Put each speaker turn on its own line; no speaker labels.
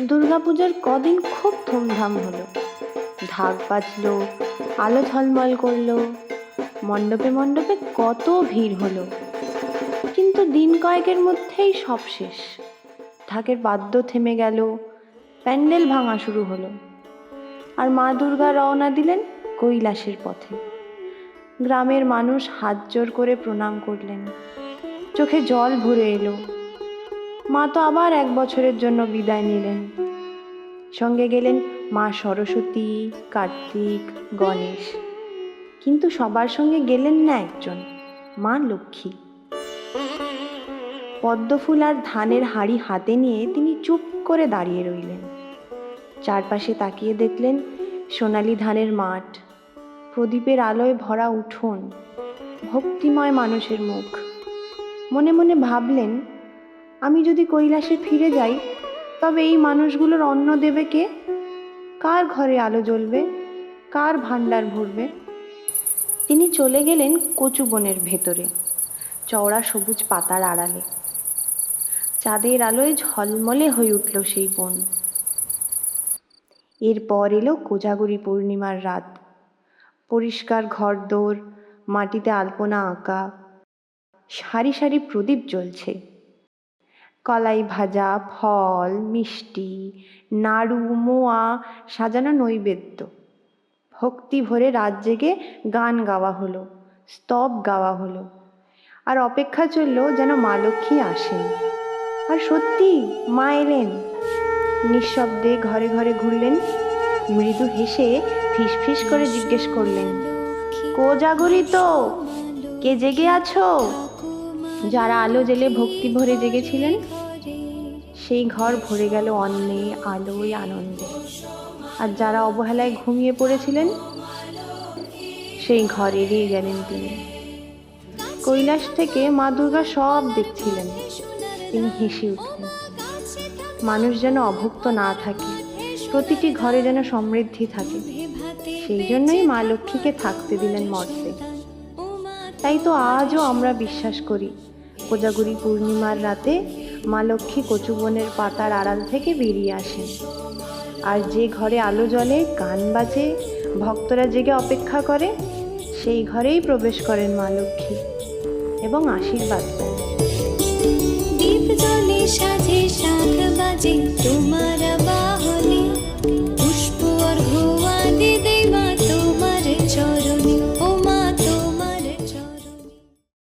দুর্গাপূজার কদিন খুব ধুমধাম হলো। ঢাক বাজলো, আলো ঝলমল করল, মণ্ডপে মণ্ডপে কত ভিড় হলো। কিন্তু দিন কয়েকের মধ্যেই সব শেষ। ঢাকের বাদ্য থেমে গেল, প্যান্ডেল ভাঙা শুরু হলো। আর মা দুর্গা রওনা দিলেন কৈলাসের পথে। গ্রামের মানুষ হাত জোর করে প্রণাম করলেন। চোখে জল ভরে এলো। মা তো আবার এক বছরের জন্য বিদায় নিলেন। সঙ্গে গেলেন মা সরস্বতী, কার্তিক, গণেশ। কিন্তু সবার সঙ্গে গেলেন না একজন, মা লক্ষ্মী। পদ্মফুল আর ধানের হাড়ি হাতে নিয়ে তিনি চুপ করে দাঁড়িয়ে রইলেন। চারপাশে তাকিয়ে দেখলেন সোনালি ধানের মাঠ, প্রদীপের আলোয় ভরা উঠোন, ভক্তিময় মানুষের মুখ। মনে মনে ভাবলেন আমি যদি কৈলাসে ফিরে যাই, তবে এই মানুষগুলোর অন্ন দেবে কে? কার ঘরে আলো জ্বলবে? কার ভাণ্ডার ভরবে? তিনি চলে গেলেন কচু বনের ভেতরে, চওড়া সবুজ পাতার আড়ালে। চাঁদের আলোয় ঝলমলে হয়ে উঠল সেই বন। এরপর এলো কোজাগরি পূর্ণিমার রাত। পরিষ্কার ঘরদোর, মাটিতে আলপনা আঁকা, সারি সারি প্রদীপ জ্বলছে। কলাই ভাজা, ফল, মিষ্টি, নাড়ু, মোয়া, সাজানো নৈবেদ্য। ভক্তি ভরে রাত জেগে গান গাওয়া হলো, স্তব গাওয়া হলো। আর অপেক্ষা চলল যেন মা লক্ষ্মী আসেন। আর সত্যি মা এলেন। নিঃশব্দে ঘরে ঘরে ঘুরলেন। মৃদু হেসে ফিস করে জিজ্ঞেস করলেন, কো জাগরিত? কে জেগে আছো? যারা আলো জেলে ভক্তি ভরে জেগেছিলেন, সেই ঘর ভরে গেল অন্নে, আলোয়, আনন্দে। আর যারা অবহেলায় ঘুমিয়ে পড়েছিলেন, সেই ঘর এড়িয়ে গেলেন তিনি। কৈলাস থেকে মা দুর্গা সব দেখছিলেন। তিনি হেসে উঠলেন, মানুষ যেন অভুক্ত না থাকে, প্রতিটি ঘরে যেন সমৃদ্ধি থাকে। সেই জন্যই মা লক্ষ্মীকে থাকতে দিলেন মর্তে। তাই তো আজও আমরা বিশ্বাস করি কোজাগুরি পূর্ণিমার রাতে মা লক্ষ্মী কচুবনের পাতার আড়াল থেকে বেরিয়ে আসেন। আর যে ঘরে আলো জ্বলে, গান বাজে, ভক্তরা জেগে অপেক্ষা করে, সেই ঘরেই প্রবেশ করেন মা লক্ষ্মী এবং আশীর্বাদ দেন
দীপ জলে সাজে